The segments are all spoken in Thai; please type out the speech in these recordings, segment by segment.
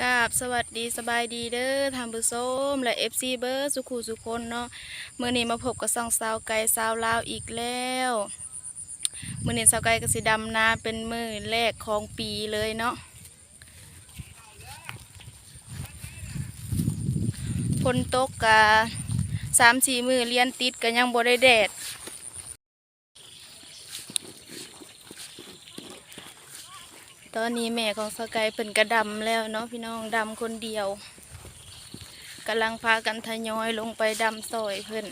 กราบสวัสดีสบายดีเด้อทำบุส้มและเอฟซีเบอร์สุขูสุคนเนาะเมื่อนี้มาพบกับซองสาวไก่สาวลาวอีกแล้วเมื่อนี้สาวไก่กสิดำนาเป็นมือแรกของปีเลยเนาะฝนตกกะสามสี่มือเรียนติดกันยังบ่ได้แดด ตอนนี้แม่ของสกายเป็นกระดำแล้วเนาะพี่น้องดำคนเดียวกำลังพากันทยอยลงไปดำซอยเพิ่น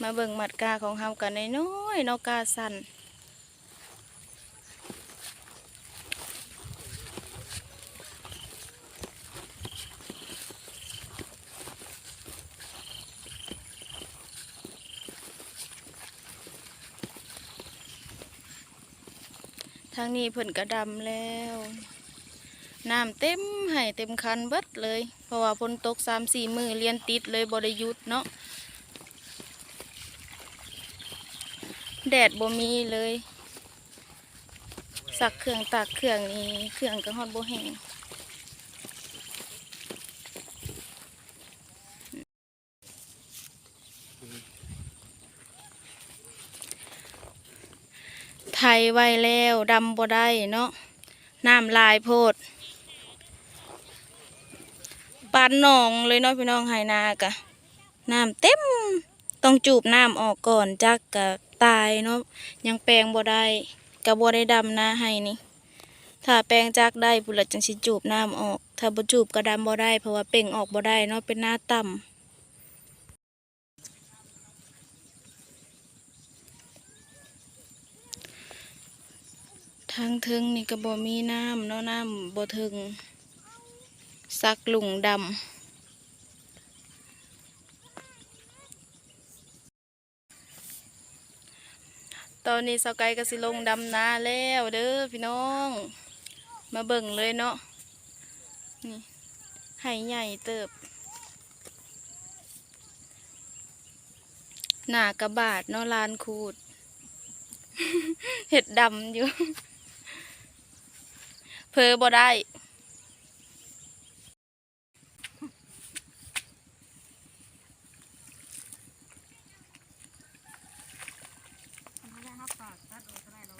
มาเบิ่งหมัดกาของเฮากันน้อยๆเนาะกาสั่นางนี้เพิ่นกระดำแล้วน้ำเต็มให้เต็มคันเบิดเลย เพราะว่าฝนตกสามสี่มือเรียนติดเลยบริยุทธ์เนาะแดดบ่มีเลย สักเครื่องตากเครื่องนี้เครื่องกระหอดบ่แห้ง ไทยไว้แล้วดำบ่ได้เนาะน้ำลายโพดปานหนองเลยเนาะพี่น้องไหนากะน้ำเต็มต้องจูบน้ำออกก่อนจักกะตายเนาะยังแปลงบ่ได้กะบ่ได้ดำนาให้นี่ถ้าแปลงจักได้ปุระจังสิจูบน้ำออก ถ้าบ่จูบก็ดำบ่ได้เพราะว่าเป่งออกบ่ได้เนาะเป็นหน้าต่ำ ทางเทิงนี่ก็บ่มีน้ำเนาะน้ำบ่ถึงซักหลุงดำตอนนี้สาวไก่ก็สิลงดำนาแล้วเด้อพี่น้อง มาเบิ่งเลยเนาะนี่ไห่ใหญ่เติบ หนากระบาดเนาะลานขูด เห็ดดำอยู่ เพอบ่ได้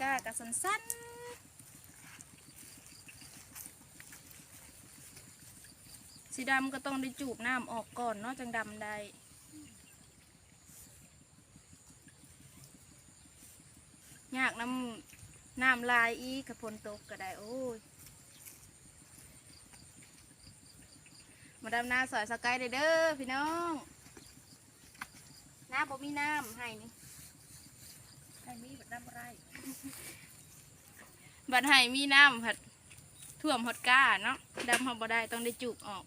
ก้ากระสันสั้นสีดำก็ต้องได้จูบน้ำออกก่อนเนาะจังดำได้ยากน้ำน้ำลายอีกกระพนตกก็ได้ โอ้ย มาดำนาสอยสกายเด้อเด้อพี่น้องน้ำบ่มีน้ำให้นี่ไอ้มีแบบน้ำไรบัดไห้มีน้ำผัดท่วมฮอดก้าเนาะดำเฮาบ่ได้ต้องได้จูบออก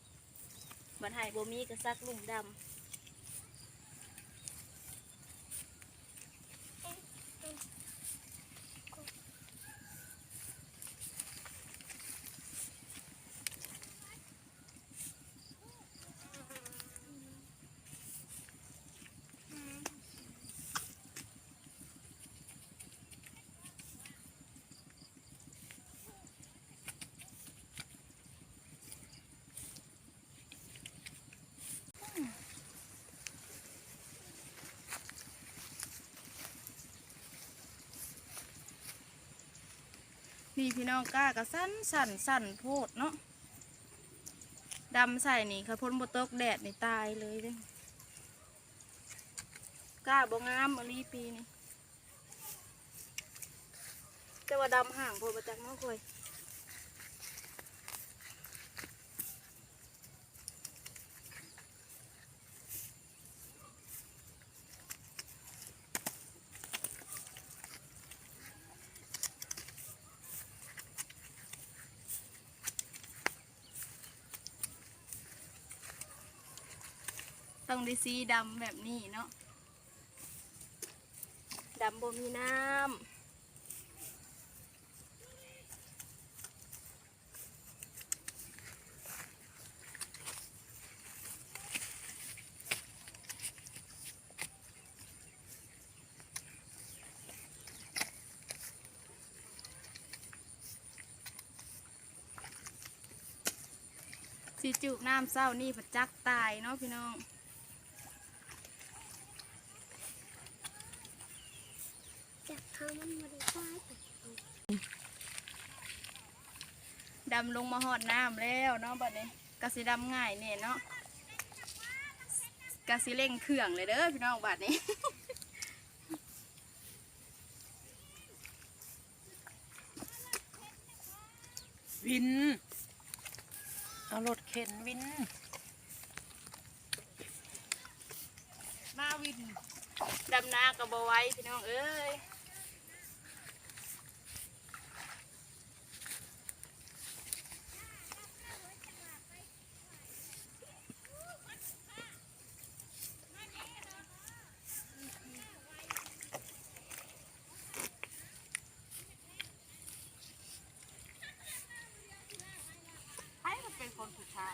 บัดไห้บ่มีก็ซักลุ่มดำ นี่พี่น้องก้ากระสั้นสั่นสั่นโพดเนาะดำใส่นี่ค่ะพ้นบตกแดดนี่ตายเลยเด้ก้าบงามอลีปีนี่แต่ว่าดำห่างโพดประจักเนาะคอย ต้องได้สีดำแบบนี้เนาะดำบ่มีน้ำสิจูบน้ำเศร้านี่ผัดจักตายเนาะพี่น้อง จากเขามันมาไดำลงมาหอดน้ำแล้วเนาะบัดนี้กะสิดำง่ายเนี่ยเนาะกะสิเร่งเครื่องเลยเด้อพี่น้องบัดนี้วิน เอารถเข็นวิน มาวิน ดำนากับบไว้พี่น้องเอ้ย ใครมันเป็นคนสุดท้าย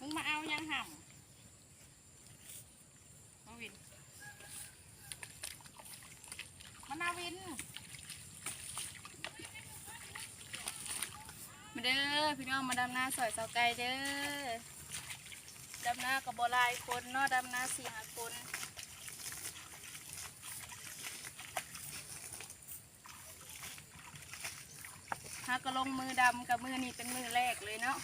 มึงมาเอายังห่ำมาวินมานาวิน มา เด้อพี่น้องมาดำนาสอยเสาไก่เด้อดำนากับบหลายคนนอดำนาสี่หาคนฮาก็ลงมือดำกับมือนี่เป็นมือแรกเลยเนาะ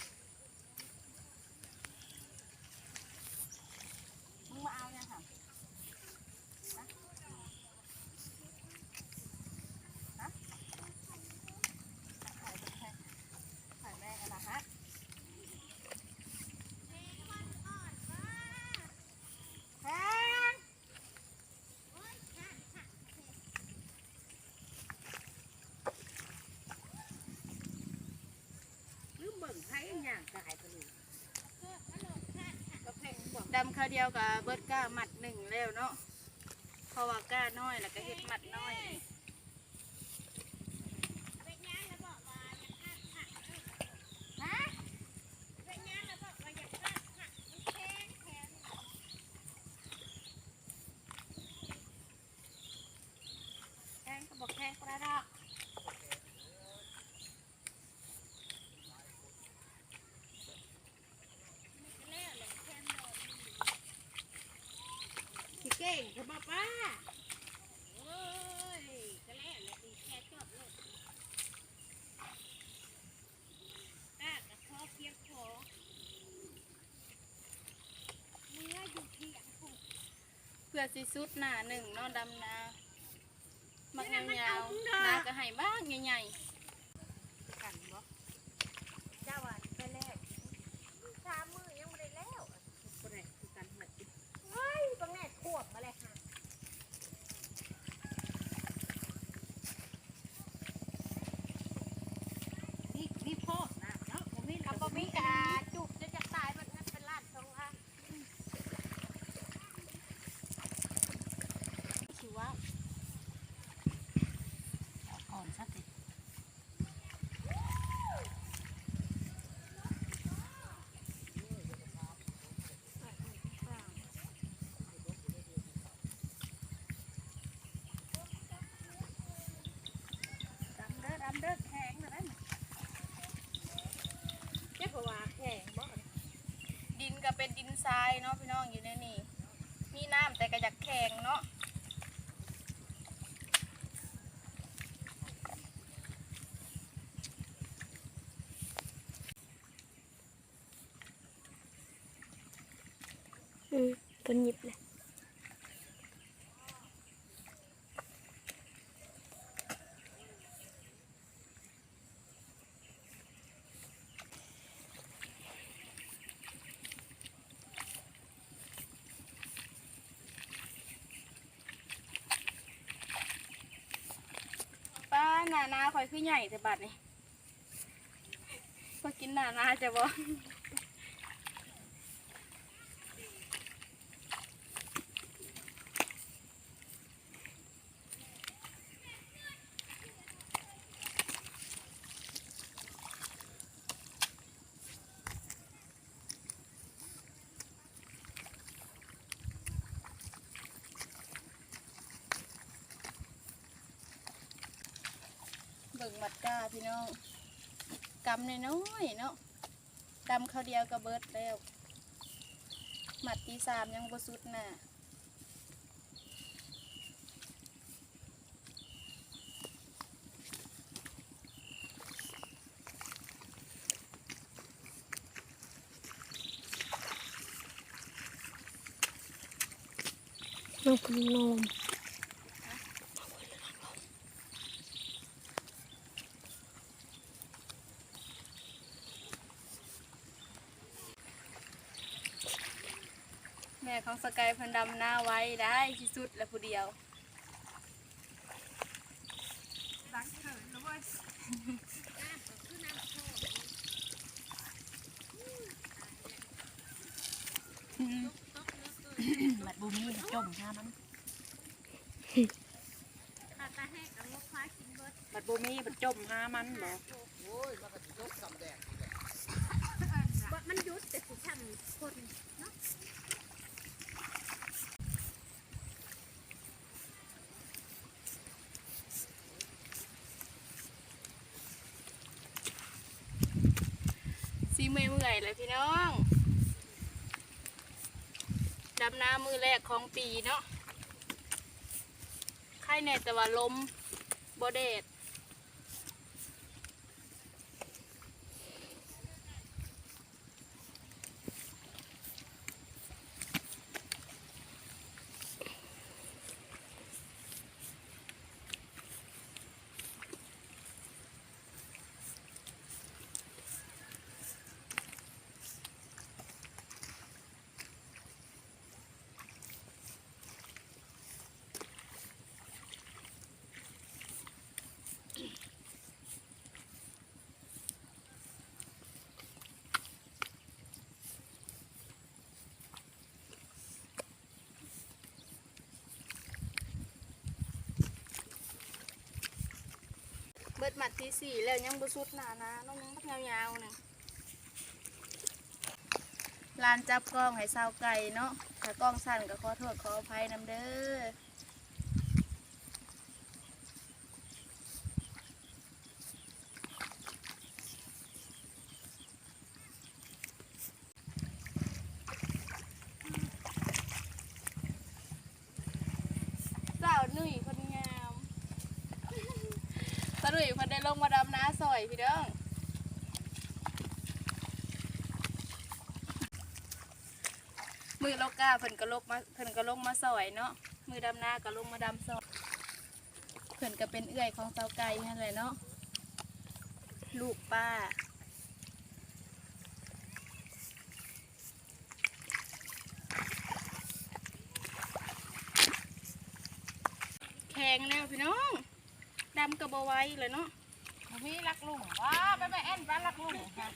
มึงมาเอาเนี่ยค่ะนะฮะถ่ายแม่ถ่ายแม่กันนะฮะแพง ลืมเบิ่งให้อย่างกายไปเลยก็แพงกว่า ดำข้าวเดียวกับเบิร์ดก้าหมัดหนึ่งแล้วเนาะเพราะว่าก้าน้อยแล้วก็เห็ดหมัดน้อย แพงก็บอกแพงก็ได้ดอกขี้เก่งเขาบอก ป้าโอ้ยก็แล้วแหละดีแค่จบเลยป้ากับพ่อเพียงขอเมื่ออยู่ที่อังกฤษเพื่อสิสุดหน้าหนึ่งเนาะดำนา มักยาวๆนาก็ให้บ้างใหญ่กันบ่เจ้าอะไปแล้วสามมือยังไม่ได้แล้วบ่ได้คือกันหมดเฮ้ยบางแน่ขวบมาเลยค่ะ นี่นี่โพดนะเนาะบ่มี กับบ่มีกาจุบจะจะตายมันงั้นเป็นล้านสองล้าน ชิว่าอ่อนสักที ดำเด้อดำเด้อแข็งนะนั่นเจ้าก็ว่าแข็งบ่ ๆ ดิ นก็เป็นดินทรายเนาะพี่น้องอยู่ในนี่มีน้ำแต่ก็อยากแข็งเนาะอืมเป็นหยิบเลย นาคอยขึ้นใหญ่แต่บัดนี่พอกินหนานาจะบ่ เบิ่งมัดก้าพี่น้องกำในน้อยเนาะกำเขาเดียวก็เบิดแล้วหมัดที่สามยังบ่สุดน่ะน้องขนม แม่ของ สกายเพันดำหน้าไว้ได้ที่สุดแล้วผู้เดียวรักเถิดแล้วเว้ยบัดบูมี่จมท่ามันตาตาแห้งกับงบพากินเบิดบัดบูมี่บัดจมท่ามันบ่บ่มันหยุดแต่สิทำคนเนาะ ซีเมื่อยเมื่อยเลย พี่น้อง ดำน้ำมือแรกของปีเนาะไข่แน่แต่ว่าลมบเดด เบิดหมัดที่สี่แล้วยังบสุดหนานะน้องยังพักยาวๆหนึ่งลานจับกล้องให้สาวไก่เนาะถ้ากล้องสั่นก็ขอโทษขออภัยนำเด้อ สาวหนุ่ยคนงาม สาวหนุ่ยคนได้ลงมาดำน้าซอยพี่เด้องมือโลกาเพิ่นก็ลกมาเพิ่นก็ลงมาซอยเนาะมือดำนาก็ลงมาดำซอยเพิ่นก็เป็นเอื้อยของเสาไก่นั่นแหละเนาะลูกป้าแข็งแนวพี่น้อง ดำกระบไหว้เลยเนาะบูมี่รักลุงว้าไปไปแอนบ้านรักลุงค่ะ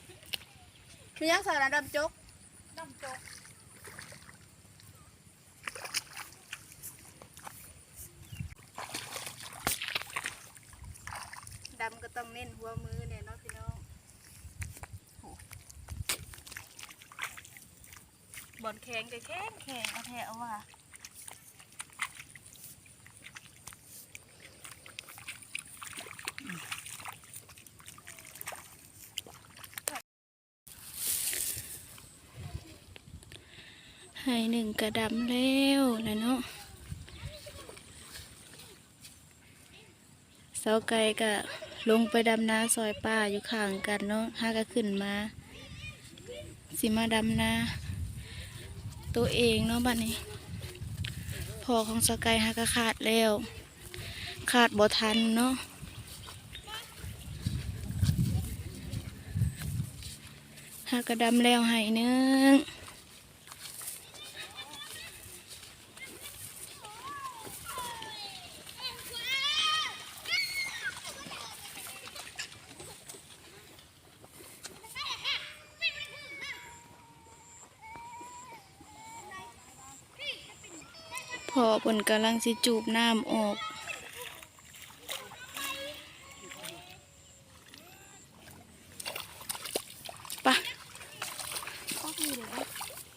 มียังสารดำจกน้ำจกดำก็ต้องเน้นหัวมือเนี่ยเนาะพี่น้องโหบอลแข็งก็แข็งแข็งเอาแท้เอาว่า ให้หนึ่งกระดำแล้วแล้วเนาะเสาไก่ก็ลงไปดำนาซอยป้าอยู่ข้างกันเนาะห้าก็ขึ้นมา สิมาดำนา ตัวเองเนาะบัดนนี้พอของเสาไก่ห้าก็ขาดแล้ว ขาดบ่ทันเนาะห้าก็ดำแล้วให้หนึง ผนกำลังสิจูบน้ำออกปะ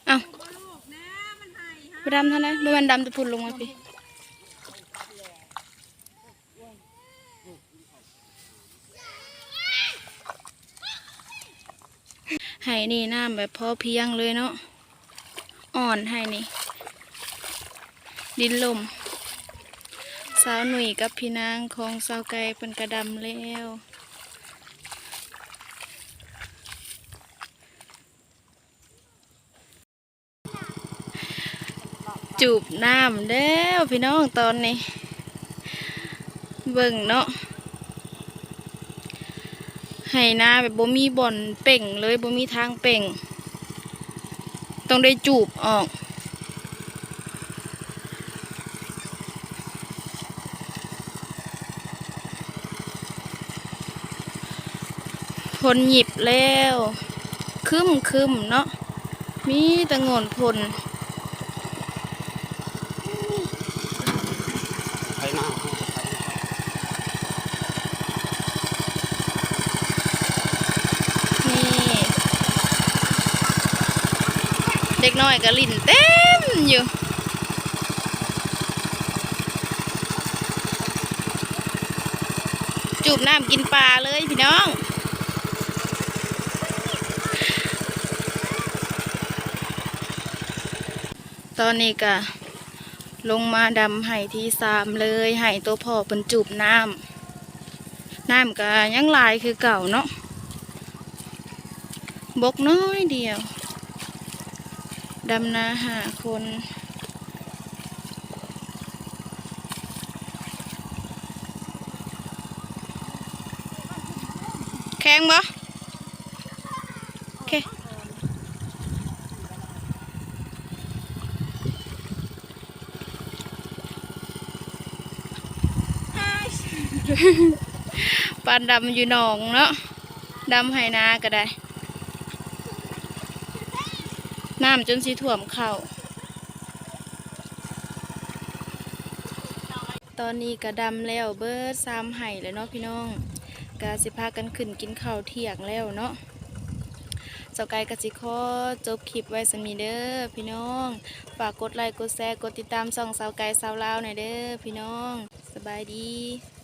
เอาดำเท่านั้นเม่อมันดำจะพุ่นลงมาพี่ไห้นี่น้ำแบบพอเพียงเลยเนาะอ่อนให้นี่ ดินลมสาวหนุ่ยกับพี่นางของสาวไก่เป็นกระดำแล้วจูบน้ำแล้วพี่น้องตอนนี้ เบิ่งเนาะให้หน้าแบบบ่มีบ่อนเป่งเลยบ่มีทางเป่ง ต้องได้จูบออก ลหยิบแล้วคึมคึมเนาะมีตะงอนพลไปมานี่เด็กน้อยก็ลิ่นเต็มอยู่จูบน้ำกินปลาเลยพี่น้อง ตอนนี้ก็ลงมาดำไห่ที่สามเลยไห่ตัวพ่อเป็นจูบน้ำน้ำก็ยังลายคือเก่าเนาะบกน้อยเดียวดำนาหาคนแข็งบ่อเค ปานดำอยู่หนองเนาะดำไหนาก็ได้ น้ำจนสีถ่วมเข่าตอนนี้กระดำแล้วเบิร์ดซามไห่เลยเนาะพี่น้องกาสิพากันขึ้นกินข้าวเที่ยงแล้วเนาะเจ้าไก่กสิขอจบคลิปไว้สมีเด้อพี่น้อง ฝากกดไลค์กดแชร์กดติดตามส่องสาวไก่สาวลาวหน่อยเด้อพี่น้อง สบายดี